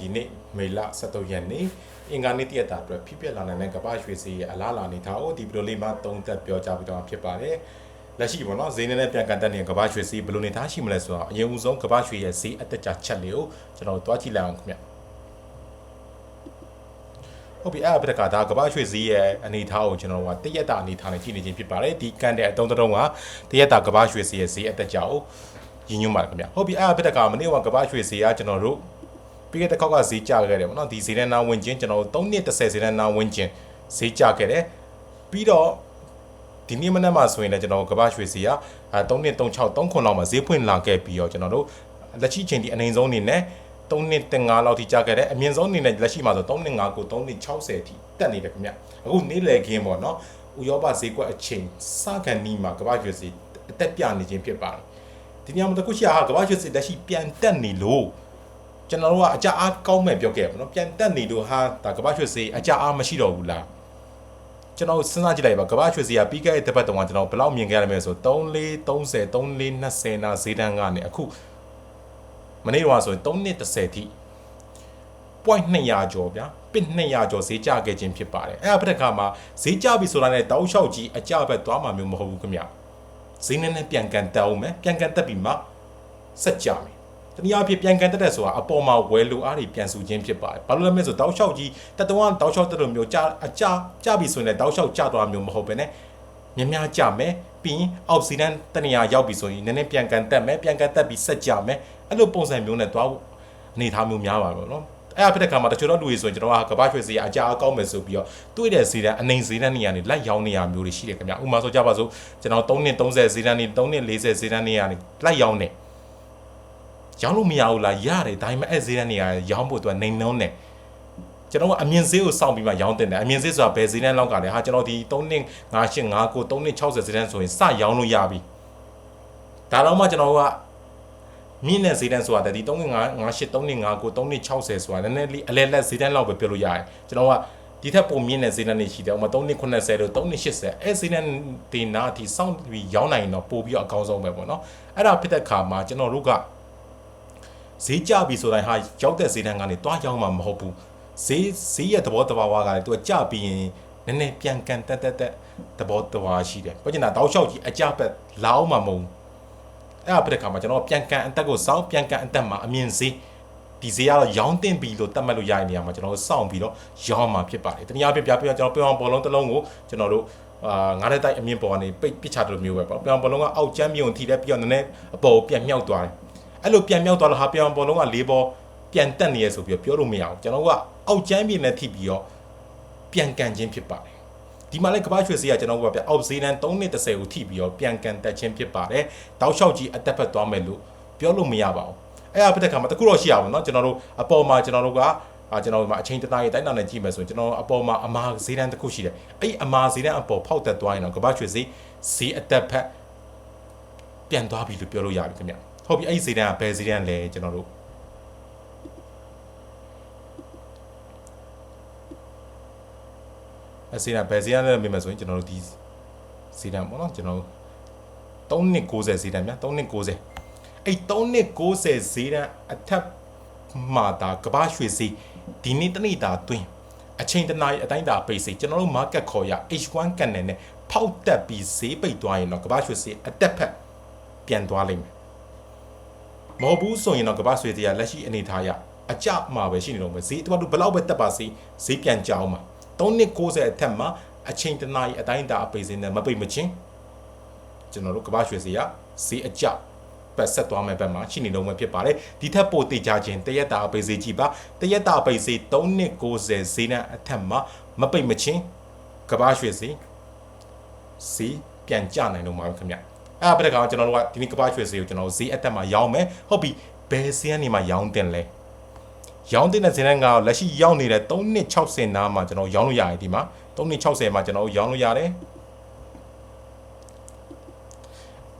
ဒီနေ့မေလ17ရက်နေ့အင်္ဂါနေ့တရက်တာအတွက်ဖြစ်ပျက်လာနိုင်တဲ့ကမ္ဘာရွှေစီရဲ့အလားအလာအနေထားကိုဒီဗီဒီယိုလေးမှာသုံးသပ်ပြောကြားပြီးတော့ဖြစ်ပါတယ်လက်ရှိပေါ့နော်ဈေးနဲ့ပြန်ကန်တက်နေတဲ့ကမ္ဘာရွှေစီဘယ်လိုနေသားရှိမလဲဆိုတော့အရင်ဦးဆုံးကမ္ဘာရွှေရဲ့ဈေးအတက်ကြချက်လေးကိုကျွန်တော်တို့တွားကြည့်လိုက်အောင်ခင်ဗျဟုတ်ပြီအဲ့အပတကဒါကမ္ဘာရွှေစည်းရဲ့အနေထားကိုကျွန်တော်တို့ကတရက်တာအနေထားနဲ့ကြည့်နေခြင်းဖြစ်ပါတယ်ဒီကန်တဲ့အတုံးတုံးကတရက်တာကမ္ဘာရွှေစည်းရဲ့ဈေးအတက်ကြကိုရည်ညွှန်းပါတယ်ခင်ဗျဟုတ်ပြီအဲ့အပတကမနေ့ကကမ္ဘာရွှေစည်းကကျွန်တော်တို့ ပြီးခဲ့တဲ့ခေါက်ကဈေးကျခဲ့တယ်ပေါ့နော်ဒီဈေးနဲ့နာဝင်ချင်းကျွန်တော်တို့3နှစ်30ဈေးနဲ့နာဝင်ချင်းဈေးကျခဲ့တယ်ပြီးတော့ဒီနေ့မနက်မှာဆိုရင်လည်းကျွန်တော်ကမ္ဘာရွှေစီကအဲ3နှစ်36 3ခွန်လောက်မှာဈေးဖွင့်လာခဲ့ပြီးတော့ကျွန်တော်တို့လက်ရှိချိန်ဒီအနေဆုံးအနေနဲ့3နှစ်5လောက်ထိကြာခဲ့တယ်အမြင့်ဆုံးအနေနဲ့လက်ရှိမှာဆို3နှစ်5ကို3နှစ်60အထိတက်နေတယ်ခင်ဗျအခုနေ့လည်ခင်းပေါ့နော်ဥရောပဈေးကွက်အချိန်စကန်နီးမှာကမ္ဘာရွှေစီအသက်ပြနေခြင်းဖြစ်ပါတယ်ဒီညမှာတခုရှိဟာကမ္ဘာရွှေစီလက်ရှိပြန်တက်နေလို့ ကျွန်တော်တို့ကအကြအားကောင်းမဲ့ပြောခဲ့ပါတော့ပြန်တက်နေလို့ဟာဒါကမ္ဘာရွှေစီအကြအားမရှိတော့ဘူးလားကျွန်တော်စဉ်းစားကြည့်လိုက်ပါကမ္ဘာရွှေစီကပြီးခဲ့တဲ့တစ်ပတ်တုန်းကကျွန်တော်ဘယ်လောက်မြင်ခဲ့ရမလဲဆို3 4 30 3 4 20နာဈေးတန်းကနေအခုမနေ့တော့ဆိုရင်3နှစ်30ထိ point 200ကျော်ဗျာပစ်200ကျော်ဈေးကျခဲ့ခြင်းဖြစ်ပါတယ်အဲ့အပတစ်ခါမှာဈေးကျပြီဆိုတာနဲ့တောက်လျှောက်ကြီးအကြဘက်သွားမှာမျိုးမဟုတ်ဘူးခင်ဗျဈေးနဲ့နဲ့ပြန်ကန်တက်အောင်မယ်ပြန်ကန်တက်ပြီးမှဆက်ကြမယ် တနည်းအားဖြင့်ပြန်ကန်တက်တဲ့ဆိုတာအပေါ်မှာဝယ်လိုအားတွေပြန်စုခြင်းဖြစ်ပါတယ်ဘာလို့လဲမလဲဆိုတောက်လျှောက်ကြီးတက်တော့တောက်လျှောက်တက်လို့မျိုးကြအကြကြပြီဆိုရင်တောက်လျှောက်ကြသွားမျိုးမဟုတ်ပဲねမြများကြမယ်ပြီးရင်အောက်ဆီဒန်တနေရာရောက်ပြီဆိုရင်နည်းနည်းပြန်ကန်တက်မယ်ပြန်ကန်တက်ပြီးဆက်ကြမယ်အဲ့လိုပုံစံမျိုးနဲ့သွားအနေထားမျိုးများပါတော့เนาะအဲ့အဖြစ်တဲ့ခါမှာတချို့တော့လူတွေဆိုရင်ကျွန်တော်ကကပ္ပရွှေစီအကြအကောင်းမယ်ဆိုပြီးတော့တွေ့တဲ့စီတန်းအနိုင်စီတန်းနေရာနေလိုက်ရောင်းနေရမျိုးတွေရှိတယ်ခင်ဗျဥပမာဆိုကြပါစို့ကျွန်တော်3နှစ်30စီတန်းနေ3နှစ်40စီတန်းနေရာနေလိုက်ရောင်းနေ ရောင်းလို့မရဘူးလားရတယ်ဒါပေမဲ့အဲ့စီတန်းနေရာရောင်းဖို့သူကနေနှုံးနေကျွန်တော်ကအမြင့်ဈေးကိုစောင့်ပြီးမှရောင်းတင်တယ်အမြင့်ဈေးဆိုတာဘယ်ဈေးတန်းလောက်ကလဲဟာကျွန်တော်ဒီ3နှစ်58 59 3နှစ်60ဈေးတန်းဆိုရင်စရောင်းလို့ရပြီဒါတော့မှကျွန်တော်ကမြင့်တဲ့ဈေးတန်းဆိုတာဒီ3နှစ်58 3နှစ်59 3နှစ်60ဆိုတာနည်းနည်းလေးအလဲလက်ဈေးတန်းလောက်ပဲပြောလို့ရတယ်ကျွန်တော်ကဒီထက်ပုံမြင့်တဲ့ဈေးတန်းတွေရှိတယ်ဥပမာ3နှစ်90တို့3နှစ်80အဲဈေးတန်းဒီနာအထိစောင့်ပြီးရောင်းနိုင်ရင်တော့ပို့ပြီးတော့အကောင်းဆုံးပဲပေါ့နော်အဲ့ဒါဖြစ်တဲ့ခါမှာကျွန်တော်တို့က ဈေးကျပြီဆိုတိုင်းဟာရောက်တဲ့ဈေးတန်းကနေတွားရောင်းမှာမဟုတ်ဘူးဈေးဈေးရဲ့သဘောတဘာဝကလည်းသူကကြပြီးရင်နည်းနည်းပြန်ကန်တက်တက်တက်သဘောတဘာရှိတယ်ပြောချင်တာတောက်လျှောက်ကြီးအကြပက်လာအောင်မှာမဟုတ်အဲ့ဒါပြတဲ့ခါမှာကျွန်တော်ပြန်ကန်အတက်ကိုစောင်းပြန်ကန်အတက်မှာအမြင့်ဈေးဒီဈေးကတော့ရောင်းတင်ပြီလို့တတ်မှတ်လို့ရတဲ့နေရာမှာကျွန်တော်တို့စောင့်ပြီးတော့ရောင်းမှာဖြစ်ပါတယ်တနည်းအားဖြင့်ပြပြကျွန်တော်ပြောင်းဘောလုံးတစ်လုံးကိုကျွန်တော်တို့အာငါးတဲ့တိုက်အမြင့်ပေါ်ကနေပိတ်ပစ်ချတယ်လို့မျိုးပဲပေါ့ပြောင်းဘောလုံးကအောက်ကျမ်းမြုံထိတဲ့ပြီးတော့နည်းနည်းအပေါ်ကိုပြန်မြောက်သွားတယ် အဲ့လိုပြန်မြောက်သွားလို့ဟာပြောင်းဘောလုံးကလေးပေါ်ပြန်တက်နေရဆိုပြီးပြောလို့မရအောင်ကျွန်တော်ကအောက်ကျမ်းပြည်နဲ့ထိပြီးတော့ပြန်ကန်ခြင်းဖြစ်ပါတယ်ဒီမှာလည်းကပ္ပရွှေစီကကျွန်တော်ကပြအောက်ဈေးတန်း3နှစ်30ကိုထိပြီးတော့ပြန်ကန်တက်ခြင်းဖြစ်ပါတယ်တောက်လျှောက်ကြီးအတက်ဖက်သွားမယ်လို့ပြောလို့မရပါဘူးအဲ့အပတဲ့ခါမှာတခုတော့ရှိရပါတော့ကျွန်တော်တို့အပေါ်မှာကျွန်တော်တို့ကအာကျွန်တော်ဒီမှာအချိန်တသားရေးတိုင်းတာနဲ့ကြည့်မယ်ဆိုရင်ကျွန်တော်အပေါ်မှာအမာဈေးတန်းတစ်ခုရှိတယ်အဲ့အမာဈေးတန်းအပေါ်ဖောက်တက်သွားရင်တော့ကပ္ပရွှေဈေးဈေးအတက်ဖက်ပြန်သွားပြီလို့ပြောလို့ရပြီခင်ဗျ ဟုတ်ပြီအဲ့ဒီဈေးတန်းကဘယ်ဈေးတန်းလဲကျွန်တော်တို့အစီအဘယ်စီရလဲမြင်မယ်ဆိုရင်ကျွန်တော်တို့ဒီစီတန်ပေါ့နော်ကျွန်တော်တို့3နှစ်60စီတန်ဗျာ3နှစ်60အဲ့3နှစ်60စီတန်အထက်မှာဒါကဘာရွှေစီဒီနေ့တနေ့တာတွင်းအချိန်တနားအတိုင်းတာပိတ်စီကျွန်တော်တို့ market ခေါ်ရ H1 canal နဲ့ဖောက်တက်ပြီးဈေးပိတ်သွားရင်တော့ကဘာရွှေစီအတက်ဖက်ပြန်သွားလိမ့်မယ် မဟုတ်ဘူးဆိုရင်တော့ကဘာရွှေစီကလက်ရှိအနေထားရအကြမှာပဲရှိနေတော့မယ်ဈေးတူဘယ်လောက်ပဲတက်ပါစေဈေးပြန်ကြောင်းမှာ3နှစ်60အထက်မှာအချိန်တနားရီအတိုင်းတာအပိစင်းနဲ့မပိတ်မချင်းကျွန်တော်တို့ကမ္ဘာရွှေစီကဈေးအကျပတ်ဆက်သွားမယ့်ဘက်မှာရှိနေတော့မှဖြစ်ပါတယ်ဒီထက်ပိုတေချခြင်းတရက်တာအပိစေးကြည့်ပါတရက်တာအပိစေး3နှစ်60ဈေးနဲ့အထက်မှာမပိတ်မချင်းကမ္ဘာရွှေစီဈေးပြန်ကျနိုင်တော့မှာခင်ဗျ အဲ့ဒါပြတဲ့ကောင်ကျွန်တော်တို့ကဒီနေ့ကမ္ဘာရွှေစီကိုကျွန်တော်ဈေးအတက်မှာရောင်းမယ်ဟုတ်ပြီဘယ်ဈေးကနေမှရောင်းတင်လဲရောင်းတဲ့ဈေးနှုန်းကလက်ရှိရောက်နေတဲ့3နှစ်60နားမှာကျွန်တော်ရောင်းလို့ရတယ်ဒီမှာ3နှစ်60မှာကျွန်တော်ရောင်းလို့ရတယ်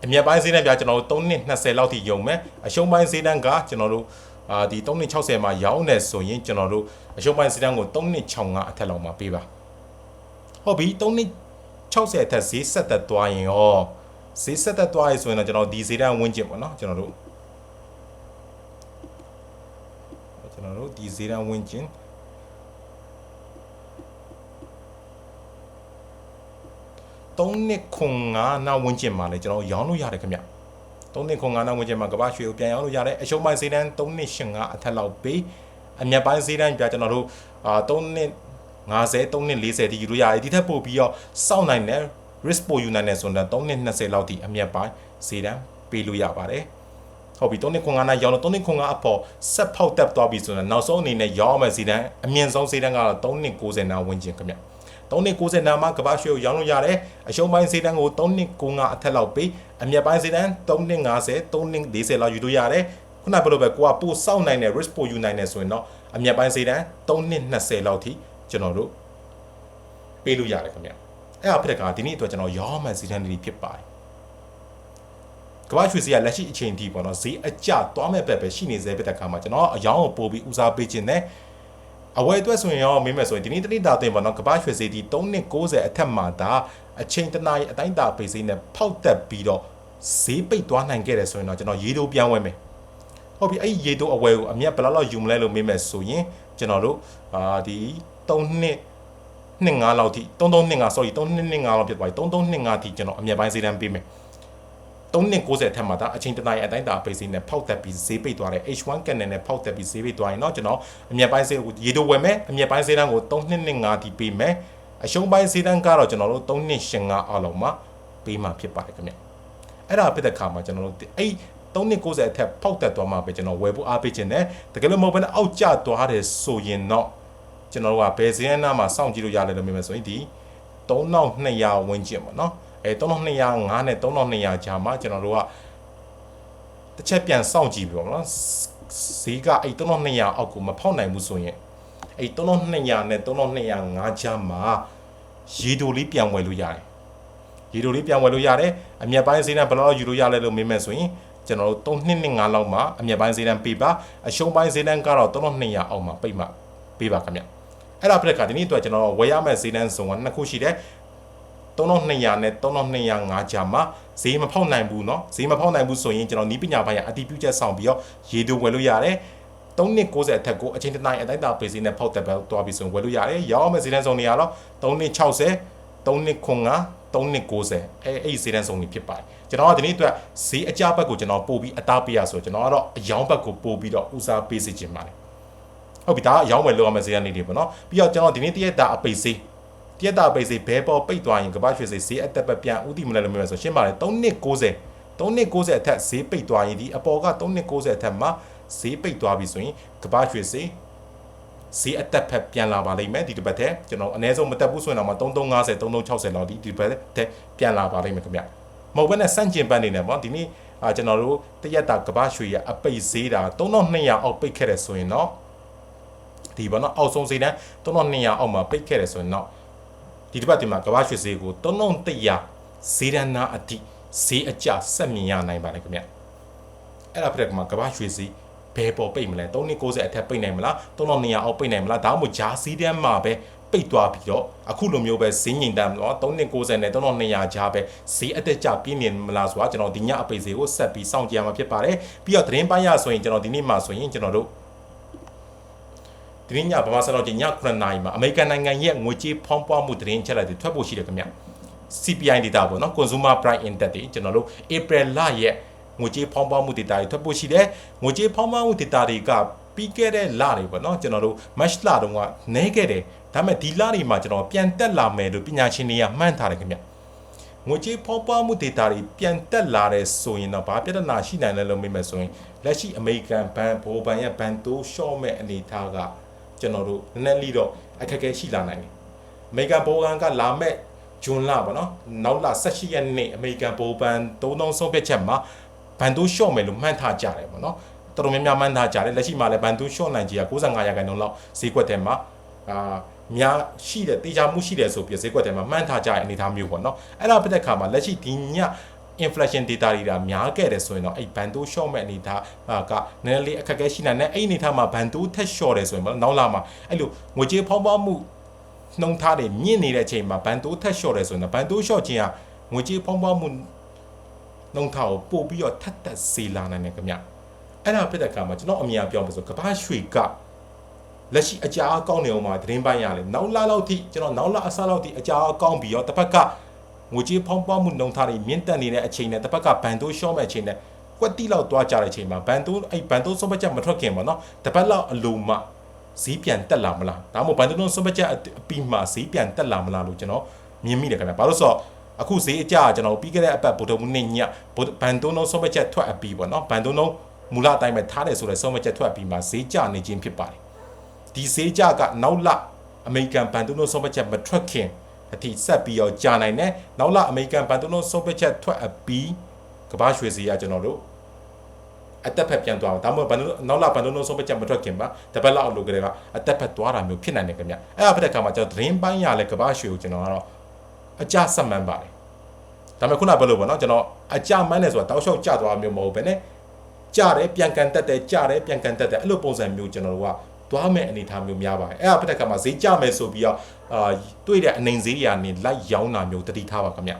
အမြတ်ပိုင်းဈေးနှုန်းပြကျွန်တော်တို့3နှစ်20လောက်ထိယုံမယ်အရှုံးပိုင်းဈေးနှုန်းကကျွန်တော်တို့အာဒီ3နှစ်60မှာရောင်းနေဆိုရင်ကျွန်တော်တို့အရှုံးပိုင်းဈေးနှုန်းကို3နှစ်65အထက်လောက်မှာပေးပါဟုတ်ပြီ3နှစ်60အထက်ဈေးဆက်သက်သွားရင်ရော ဈေးဆက်သက်သွားရဆိုရင်တော့ကျွန်တော်ဒီဈေးနှုန်းဝန်းကျင်ပေါ့နော်ကျွန်တော်တို့ကျွန်တော်တို့ဒီဈေးတန်းဝင်ကျင်3နှစ်ခွန်9နောက်ဝင်ကျင်မှာလေကျွန်တော်ရောင်းလို့ရတယ်ခင်ဗျ3နှစ်ခွန်9နောက်ဝင်ကျင်မှာကမ္ဘာရွှေကိုပြန်ရောင်းလို့ရတယ်အရှုံးပိုင်းဈေးတန်း3နှစ်ရှင်9အထက်လောက်ပေးအမြတ်ပိုင်းဈေးတန်းပြကျွန်တော်တို့အာ3နှစ်50 3နှစ်40ဒီယူလို့ရတယ်ဒီထက်ပိုပြီးတော့စောင့်နိုင်တယ် risk ပိုယူနိုင်တယ်ဆိုတော့3နှစ်20လောက်ထိအမြတ်ပိုင်းဈေးတန်းပေးလို့ရပါတယ်ဟုတ်ပြီ3နှစ်ခွန်9နာရောင်းလို့3နှစ်ခွန်9အပေါ်ဆက်ဖောက်တက်သွားပြီဆိုတော့နောက်ဆုံးအနေနဲ့ရောင်းမယ်ဈေးတန်းအမြင့်ဆုံးဈေးတန်းကတော့3နှစ်90နာဝင်ကျင်ခင်ဗျ3နှစ်90နာမှာကမ္ဘာရွှေကိုရောင်းလို့ရတယ်အရှုံးပိုင်းဈေးတန်းကို3နှစ်95အထက်လောက်ပေးအမြတ်ပိုင်းဈေးတန်း3နှစ်50 3နှစ်40လောက်ယူလို့ရတယ်ခုနကပြောလို့ပဲကိုကပို့စောင့်နိုင်တယ် risk ပိုယူနိုင်တယ်ဆိုရင်တော့အမြတ်ပိုင်းဈေးတန်း3နှစ်20လောက်ထိကျွန်တော်တို့ပေးလို့ရတယ်ခင်ဗျ အဲ့ဒါဖြစ်တဲ့ကဒီနေ့အတွက်ကျွန်တော်ရောင်းမှဈေးတန်းတွေဖြစ်ပါတယ်ကမ္ဘာရွှေဈေးကလက်ရှိအချိန်ထိပေါ့နော်ဈေးအကျသွားမဲ့ဘက်ပဲရှိနေသေးတဲ့ခါမှာကျွန်တော်အယောင်းကိုပို့ပြီးဦးစားပေးခြင်းနဲ့အဝယ်အတွက်ဆိုရင်ရောမေးမယ်ဆိုရင်ဒီနေ့တနေ့တာတင်ပေါ့နော်ကမ္ဘာရွှေဈေးဒီ3နှစ်60အထက်မှာဒါအချိန်တနားရီအတိုင်းတာပေးစိနဲ့ဖောက်တက်ပြီးတော့ဈေးပိတ်သွားနိုင်ခဲ့တယ်ဆိုရင်တော့ကျွန်တော်ရေတိုးပြန်ဝဲမယ်ဟုတ်ပြီအဲ့ဒီရေတိုးအဝယ်ကိုအမြတ်ဘယ်လောက်လောက်ယူမလဲလို့မေးမယ်ဆိုရင်ကျွန်တော်တို့အာဒီ3နှစ် နှစ်ငါလောက်ထိ3325 sorry 3225လောက်ဖြစ်သွားပြီ3325ထိကျွန်တော်အမြတ်ပိုင်းဈေးတန်းပေးမယ်3နှစ်60ထက်မှာဒါအချိန်တနားရအတိုင်းတာပိတ်စင်းနဲ့ဖောက်တက်ပြီးဈေးပိတ်သွားတယ် H1 cannon နဲ့ဖောက်တက်ပြီးဈေးပိတ်သွားရင်တော့ကျွန်တော်အမြတ်ပိုင်းဈေးကိုရေတိုးဝယ်မယ်အမြတ်ပိုင်းဈေးတန်းကို3နှစ်25ထိပေးမယ်အရှုံးပိုင်းဈေးတန်းကတော့ကျွန်တော်တို့3နှစ်85အောက်လုံးမှာပေးမှာဖြစ်ပါတယ်ခင်ဗျအဲ့ဒါပြတဲ့ခါမှာကျွန်တော်တို့အဲ့3နှစ်60အထက်ဖောက်တက်သွားမှာပဲကျွန်တော်ဝယ်ဖို့အားပေးခြင်းနဲ့တကယ်လို့မဟုတ်ဘဲနဲ့အောက်ကျသွားတယ်ဆိုရင်တော့ ကျွန်တော်တို့ကဘယ်ဈေးနာမှာစောင့်ကြည့်လို့ရတယ်လို့မြင်မယ်ဆိုရင်ဒီ3200ဝန်းကျင်ပေါ့နော်အဲ3205နဲ့3200ကြားမှာကျွန်တော်တို့ကတစ်ချက်ပြန်စောင့်ကြည့်ပြီပေါ့နော်ဈေးကအဲ့3200အောက်ကိုမဖောက်နိုင်ဘူးဆိုရင်အဲ့3200နဲ့3205ကြားမှာရေတိုလေးပြန်ဝယ်လို့ရတယ်ရေတိုလေးပြန်ဝယ်လို့ရတယ်အမြတ်ပိုင်းဈေးနဲ့ဘယ်လောက်ယူလို့ရလဲလို့မေးမယ်ဆိုရင်ကျွန်တော်တို့3နှစ်နဲ့5လောက်မှာအမြတ်ပိုင်းဈေးတန်းပေးပါအရှုံးပိုင်းဈေးတန်းကတော့3200အောက်မှာပိတ်မှပေးပါခင်ဗျ အဲ့ဒါပြတဲ့ခါဒီနေ့အတွက်ကျွန်တော်ဝယ်ရမယ့်ဈေးတန်းစုံကနှစ်ခုရှိတယ်3200နဲ့3205ကြာမှာဈေးမဖောက်နိုင်ဘူးเนาะဈေးမဖောက်နိုင်ဘူးဆိုရင်ကျွန်တော်နီးပညာပိုင်းကအတီးပြုချက်ဆောင်ပြီးတော့ရေတိုဝယ်လို့ရတယ်3နှစ်60အထက်ကိုအချိန်တစ်နိုင်အတိုင်းတာပေးစီနဲ့ဖောက်တက်ပဲသွားပြီးဆိုရင်ဝယ်လို့ရတယ်ရောင်းမယ့်ဈေးတန်းစုံတွေကတော့3နှစ်60 3နှစ်ခွန်က3နှစ်90အဲအဲ့ဒီဈေးတန်းစုံတွေဖြစ်ပါတယ်ကျွန်တော်ကဒီနေ့အတွက်ဈေးအကြဘက်ကိုကျွန်တော်ပို့ပြီးအသားပေးရဆိုကျွန်တော်ကတော့အယောင်းဘက်ကိုပို့ပြီးတော့ဦးစားပေးစီခြင်းပါတယ် ဟုတ်ပြီဒါကအယောင်းဝယ်လို့ရမယ့်ဈေးတန်းလေးတွေပေါ့နော်ပြီးတော့ကျွန်တော်ဒီနေ့တရက်တာအပိတ်ဈေးတရက်တာပိတ်ဈေးဘဲပေါ်ပိတ်သွားရင်ကပတ်ရွှေဈေးဈေးအသက်ပဲပြန်ဥတီမလဲလို့မျိုးဆိုရှင်းပါတယ်3နှစ်90 3နှစ်90အထက်ဈေးပိတ်သွားရင်ဒီအပေါ်က3နှစ်90အထက်မှာဈေးပိတ်သွားပြီဆိုရင်ကပတ်ရွှေဈေးဈေးအသက်ဖက်ပြန်လာပါလိမ့်မယ်ဒီတစ်ပတ်ထဲကျွန်တော်အနည်းဆုံးမတက်ဘူးဆိုရင်တော့3350 3360လောက်ဒီဒီပတ်ထဲပြန်လာပါလိမ့်မယ်ခင်ဗျမဟုတ်ဘဲနဲ့စန့်ကျင်ပန်းနေတယ်ပေါ့ဒီနေ့အာကျွန်တော်တို့တရက်တာကပတ်ရွှေရအပိတ်ဈေးတာ3200အောက်ပိတ်ခဲ့တယ်ဆိုရင်တော့ ဒီဘောနော်အောက်ဆုံးဈေးတန်း3200အောက်မှာပိတ်ခဲ့တယ်ဆိုရင်တော့ဒီတစ်ပတ်ဒီမှာကမ္ဘာရွှေဈေးကို3100ဈေးတန်းနာအတိဈေးအကျဆက်မြင်ရနိုင်ပါတယ်ခင်ဗျအဲ့ဒါပြတဲ့ကမှာကမ္ဘာရွှေဈေးဘယ်ပေါ်ပိတ်မလဲ390အထက်ပိတ်နိုင်မလား3200အောက်ပိတ်နိုင်မလားဒါမှမဟုတ်ဂျာစီးတန်းမှာပဲပိတ်သွားပြီးတော့အခုလိုမျိုးပဲဈေးငိမ်တမ်းတော့390နဲ့3200ကြားပဲဈေးအတက်ကြပြင်းနေမလားဆိုတာကျွန်တော်ဒီညအပိတ်ဈေးကိုဆက်ပြီးစောင့်ကြည့်ရမှာဖြစ်ပါတယ်ပြီးတော့သတင်းပိုင်းရဆိုရင်ကျွန်တော်ဒီနေ့မှဆိုရင်ကျွန်တော်တို့ ဒီနေ့ညဗမာစံတော်ချိန်ည9နာရီမှာအမေရိကန်နိုင်ငံရဲ့ငွေကြေးဖောင်းပွားမှုသတင်းချက်လက်တွေထွက်ဖို့ရှိတယ်ခင်ဗျ CPI data ပေါ့နော် Consumer Price Index တွေကျွန်တော်တို့ April လရဲ့ငွေကြေးဖောင်းပွားမှု data တွေထွက်ဖို့ရှိတယ်ငွေကြေးဖောင်းပွားမှု data တွေကပြီးခဲ့တဲ့လတွေပေါ့နော်ကျွန်တော်တို့ March လတုန်းကနဲခဲ့တယ်ဒါပေမဲ့ဒီလတွေမှာကျွန်တော်ပြန်တက်လာမယ်လို့ပညာရှင်တွေကမှန်းထားတယ်ခင်ဗျငွေကြေးဖောင်းပွားမှု data တွေပြန်တက်လာတဲ့ဆိုရင်တော့ဘာပြဿနာရှိနိုင်လဲလို့မေးမယ်ဆိုရင်လက်ရှိအမေရိကန်ဘဏ်ဘိုးဘဏ်ရဲ့ဘဏ်တိုးရှော့မဲ့အနေအထားက ကျွန်တော်တို့နည်းနည်းလေးတော့အခက်အခဲရှိလာနိုင်တယ်အမေရိကန်ဘိုးဘဏ်ကလာမဲ့ဂျွန်လပေါ့နော်နောက်လ18ရက်နေ့အမေရိကန်ဘိုးဘဏ်သုံးသုံးဆုံးဖြတ်ချက်မှာဘန်တိုးရှော့မယ်လို့မှန်းထားကြတယ်ပေါ့နော်တော်တော်များများမှန်းထားကြတယ်လက်ရှိမှာလည်းဘန်တိုးရှော့နိုင်ကြီးက95ရာခိုင်နှုန်းလောက်ဈေးကွက်ထဲမှာအာများရှိတဲ့တေချာမှုရှိတယ်ဆိုပြီးဈေးကွက်ထဲမှာမှန်းထားကြတဲ့အနေအထားမျိုးပေါ့နော်အဲ့ဒါပြတဲ့ခါမှာလက်ရှိဒီည inflation data တွေဒါများခဲ့တယ်ဆိုရင်တော့အဲ့ဘန်တိုး short မဲ့အနေထားကနည်းနည်းလေးအခက်အခဲရှိနိုင်တယ်အဲ့အနေထားမှာဘန်တိုးထက် short တယ်ဆိုရင်ပေါ့နောက်လာမှာအဲ့လိုငွေကြေးဖောင်းပွားမှုနှုံထားတွေမြင့်နေတဲ့အချိန်မှာဘန်တိုးထက် short တယ်ဆိုရင်တော့ဘန်တိုး short ခြင်းကငွေကြေးဖောင်းပွားမှုနှုံထားကိုပို့ပြီးတော့ထက်တက်စေလာနိုင်တယ်ခင်ဗျအဲ့ဒါဖြစ်တဲ့အခါမှာကျွန်တော်အမြင်ပြောမှာဆိုကမ္ဘာရွှေကလက်ရှိအကြာအကောင်းနေအောင်မှာသတင်းပိုင်းရလေနောက်လာလောက်ထိကျွန်တော်နောက်လာအစားလောက်ထိအကြာအကောင်းပြီးတော့တစ်ဖက်က ငွေကြေးဖောင်းပွားမှုနှုံထားတွေမြင့်တက်နေတဲ့အချိန်နဲ့တစ်ဖက်ကဘန်တိုးရှော့မဲ့အချိန်နဲ့ကွက်တိလောက်သွားကြတဲ့အချိန်မှာဘန်တိုးအဲ့ဘန်တိုးဆုံးဖြတ်ချက်မထွက်ခင်ပေါ့နော်တစ်ပတ်လောက်အလိုမှဈေးပြန်တက်လာမလားဒါမှမဟုတ်ဘန်တိုးဆုံးဖြတ်ချက်အပြီးမှဈေးပြန်တက်လာမလားလို့ကျွန်တော်မြင်မိတယ်ခင်ဗျဘာလို့ဆိုတော့အခုဈေးအကျကကျွန်တော်ပြီးခဲ့တဲ့အပတ်ဗုဒ္ဓမနေ့ညဘန်တိုးလုံးဆုံးဖြတ်ချက်ထွက်အပြီးပေါ့နော်ဘန်တိုးလုံးမူလအတိုင်းပဲထားတယ်ဆိုတဲ့ဆုံးဖြတ်ချက်ထွက်ပြီးမှဈေးကျနေခြင်းဖြစ်ပါတယ်ဒီဈေးကျကနောက်လအမေရိကန်ဘန်တိုးလုံးဆုံးဖြတ်ချက်မထွက်ခင် အထိဆက်ပြီးတော့ကြာနိုင်တယ်နောက်လအမေရိကန်ဘန်တိုးလုံးဆုံးဖြတ်ချက်ထွက်အပြီးကမ္ဘာရွှေဈေးကကျွန်တော်တို့အတက်ဖက်ပြန်သွားအောင်ဒါမှမဟုတ်ဘန်နောက်လာဘန်ဒိုနိုဆုံးပချက်မထွက်ခင်ပါတပတ်လောက်အလိုကလေးကအတက်ဖက်သွားတာမျိုးဖြစ်နိုင်တယ်ခင်ဗျအဲ့ဒါဖြစ်တဲ့အခါမှာကျွန်တော်သတင်းပိုင်းရလဲကဘာရွှေကိုကျွန်တော်ကတော့အကြဆက်မှန်းပါတယ်ဒါပေမဲ့ခုနကပြောလို့ပေါ့နော်ကျွန်တော်အကြမှန်းတယ်ဆိုတာတောက်လျှောက်ကြသွားမျိုးမဟုတ်ဘဲနဲ့ကြတယ်ပြန်ကန်တက်တယ်ကြတယ်ပြန်ကန်တက်တယ်အဲ့လိုပုံစံမျိုးကျွန်တော်တို့က သွားမဲ့အနေအထားမျိုးများပါတယ်အဲ့ဒါဖြစ်တဲ့အခါမှာဈေးကြမယ်ဆိုပြီးတော့အာတွေ့တဲ့အနေဈေးတွေကနေလိုက်ရောင်းတာမျိုးတတိထားပါခင်ဗျ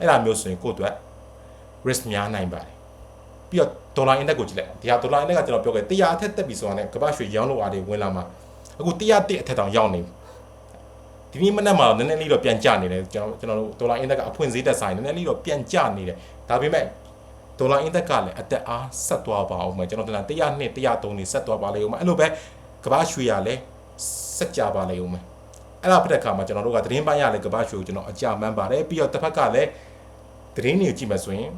အဲ့ဒါမျိုးဆိုရင်ကိုယ့်အတွက် risk များနိုင်ပါတယ်ပြီးတော့ဒေါ်လာ index ကိုကြည့်လိုက်ဒီဟာဒေါ်လာ index ကကျွန်တော်ပြောခဲ့100အထက်တက်ပြီဆိုတာနဲ့ကမ္ဘာရွှေရောင်းလို့အားတွေဝင်လာမှာအခု100တက်အထက်တောင်ရောက်နေပြီဒီနေ့မနေ့မှာနည်းနည်းလေးတော့ပြန်ကျနေတယ်ကျွန်တော်ကျွန်တော်တို့ဒေါ်လာ index ကအဖွင့်ဈေးတက်ဆိုင်နည်းနည်းလေးတော့ပြန်ကျနေတယ်ဒါပေမဲ့ဒေါ်လာ index ကလည်းအတက်အားဆက်သွားပါအောင်မယ်ကျွန်တော်တင်တာ100နှစ်103နေဆက်သွားပါလေဦးမယ်အဲ့လိုပဲ ကမ္ဘာရွှေရလည်းဆက်ကြပါလေဦးမယ်အဲ့ဒါဖြစ်တဲ့အခါမှာကျွန်တော်တို့ကသတင်းပိုင်းရလဲကမ္ဘာရွှေကိုကျွန်တော်အကြမှန်းပါတယ်ပြီးတော့တစ်ဖက်ကလည်းသတင်းတွေကိုကြည့်မှဆိုရင်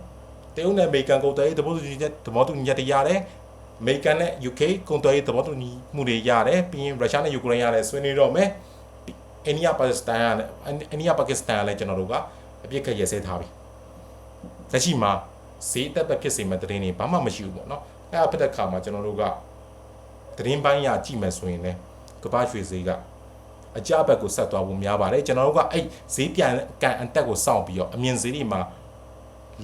တရုတ်နဲ့အမေရိကန်ကုန်သွယ်ရေးသဘောတူညီချက်သဘောတူညီချက်တွေရတယ်အမေရိကန်နဲ့ UK ကုန်သွယ်ရေးသဘောတူညီမှုတွေရတယ်ပြီးရင်ရုရှားနဲ့ယူကရိန်းရတယ်ဆွေးနွေးတော့မယ်အိန္ဒိယပါကစ္စတန်ရတယ်အိန္ဒိယပါကစ္စတန်ကလည်းကျွန်တော်တို့ကအပြစ်ခက်ရစဲထားပြီလက်ရှိမှာဈေးတက်တက်ဖြစ်စေမဲ့သတင်းတွေဘာမှမရှိဘူးပေါ့နော်အဲ့အဖြစ်တဲ့ခါမှာကျွန်တော်တို့က သတင်းပိုင်းရကြည့်မယ်ဆိုရင်လည်းကမ္ဘာရွှေဈေးကအကြဘက်ကိုဆက်သွားဖို့များပါတယ်ကျွန်တော်တို့ကအဲ့ဈေးပြန်ကန်အတက်ကိုစောင့်ပြီးတော့အမြင်ဈေးတွေမှာ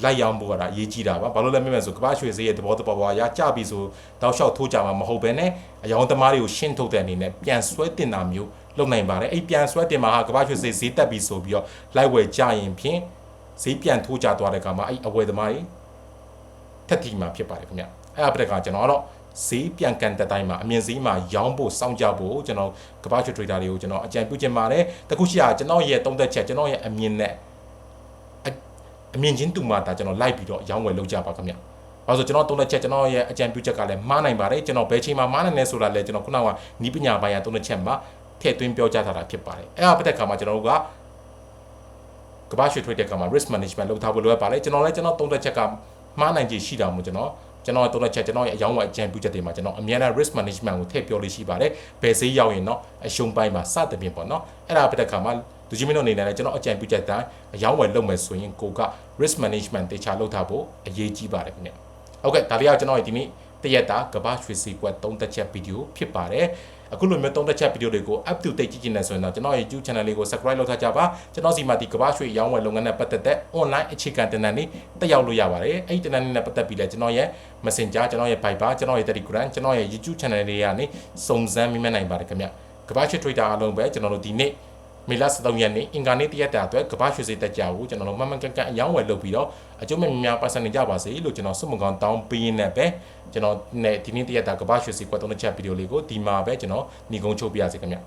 လိုက်ရောင်းဖို့ကဒါအရေးကြီးတာပါဘာလို့လဲမင်းမဲ့ဆိုကမ္ဘာရွှေဈေးရဲ့သဘောတဘာဝရကြပြီဆိုတောက်လျှောက်ထိုးကြမှာမဟုတ်ဘဲနဲ့အယောင်သမားတွေကိုရှင်းထုတ်တဲ့အနေနဲ့ပြန်ဆွဲတင်တာမျိုးလုပ်နိုင်ပါတယ်အဲ့ပြန်ဆွဲတင်မှာဟာကမ္ဘာရွှေဈေးဈေးတက်ပြီဆိုပြီးတော့လိုက်ဝယ်ကြရင်ဖြင့်ဈေးပြန်ထိုးကြသွားတဲ့ကမှာအဲ့အဝယ်သမားတွေထက်တီမှာဖြစ်ပါတယ်ခင်ဗျအဲ့အပတကကျွန်တော်ကတော့ ဈေးပြန်ကန်တဲ့တိုင်းမှာအမြင်ဈေးမှာရောင်းဖို့စောင့်ကြဖို့ကျွန်တော်ကမ္ဘာရွှေ trader တွေကိုကျွန်တော်အကြံပြုချင်ပါတယ်တခုရှိတာကျွန်တော်ရဲ့သုံးသက်ချက်ကျွန်တော်ရဲ့အမြင်နဲ့အမြင်ချင်းတူမှဒါကျွန်တော်လိုက်ပြီးတော့ရောင်းဝယ်လုပ်ကြပါခင်ဗျ။ဘာလို့ဆိုကျွန်တော်သုံးတဲ့ချက်ကျွန်တော်ရဲ့အကြံပြုချက်ကလည်းမှားနိုင်ပါတယ်ကျွန်တော်ဘယ်ချိန်မှာမှားနိုင်လဲဆိုတာလည်းကျွန်တော်ခုနကနီးပညာပိုင်းရသုံးတဲ့ချက်မှာထည့်သွင်းပြောကြားထားတာဖြစ်ပါတယ်။အဲ့ဒါပတ်သက်ခါမှာကျွန်တော်တို့ကကမ္ဘာရွှေထွေးတဲ့ခါမှာ risk management လုပ်ထားဖို့လိုအပ်ပါတယ်ကျွန်တော်လည်းကျွန်တော်သုံးတဲ့ချက်ကမှားနိုင်ခြေရှိတာမို့ကျွန်တော် ကျွန်တော်သုံးတဲ့ချက်ကျွန်တော်ရဲ့အယောင်းဝယ်အကြံပြုချက်တွေမှာကျွန်တော်အများနဲ့ risk management ကိုထည့်ပြောလို့ရှိပါတယ်။ဘယ်ဈေးရောက်ရင်တော့အရှုံးပိုင်းမှာစသဖြင့်ပေါ့နော်။အဲ့ဒါပတ်သက်ခါမှာလူကြီးမင်းတို့အနေနဲ့လည်းကျွန်တော်အကြံပြုချက်တိုင်းအယောင်းဝယ်လုပ်မယ်ဆိုရင်ကိုက risk management တေချာလုပ်ထားဖို့အရေးကြီးပါတယ်ခင်ဗျ။ဟုတ်ကဲ့ဒါလေးကကျွန်တော်ရဲ့ဒီနေ့တရက်တာကဘာရွှေစီကွက်သုံးသက်ချက်ဗီဒီယိုဖြစ်ပါတယ်။ အခုလိုမျိုးသုံးသက်ချက်ဗီဒီယိုတွေကို up to date ကြည့်ချင်တယ်ဆိုရင်တော့ကျွန်တော်ရဲ့ YouTube channel လေးကို subscribe လုပ်ထားကြပါ။ကျွန်တော်စီမှာဒီကဘာရွှေရောင်းဝယ်လုပ်ငန်းနဲ့ပတ်သက်တဲ့ online အခြေခံတင်နန်းလေးတက်ရောက်လို့ရပါတယ်။အဲ့ဒီတင်နန်းလေးနဲ့ပတ်သက်ပြီးလည်းကျွန်တော်ရဲ့ Messenger ကျွန်တော်ရဲ့ Viber ကျွန်တော်ရဲ့ Telegram ကျွန်တော်ရဲ့ YouTube channel လေးကနေစုံစမ်းမိမနိုင်ပါတယ်ခင်ဗျ။ကဘာရွှေ trader အားလုံးပဲကျွန်တော်တို့ဒီနေ့ မေလ13ရက်နေ့အင်္ဂါနေ့တရက်တာအတွက်ကမ္ဘာရွှေစည်းတက်ကြဘူးကျွန်တော်တို့မှန်မှန်ကန်ကန်အယောင်းဝယ်လုပ်ပြီးတော့အကျိုးမဲ့များပတ်စံနေကြပါစေလို့ကျွန်တော်စုမကောင်တောင်းပေးရင်းနဲ့ပဲကျွန်တော်နဲ့ဒီနေ့တရက်တာကမ္ဘာရွှေစည်းကွက်သုံးချက်ဗီဒီယိုလေးကိုဒီမှာပဲကျွန်တော်ညီကုန်းချုပ်ပြရစီခင်ဗျ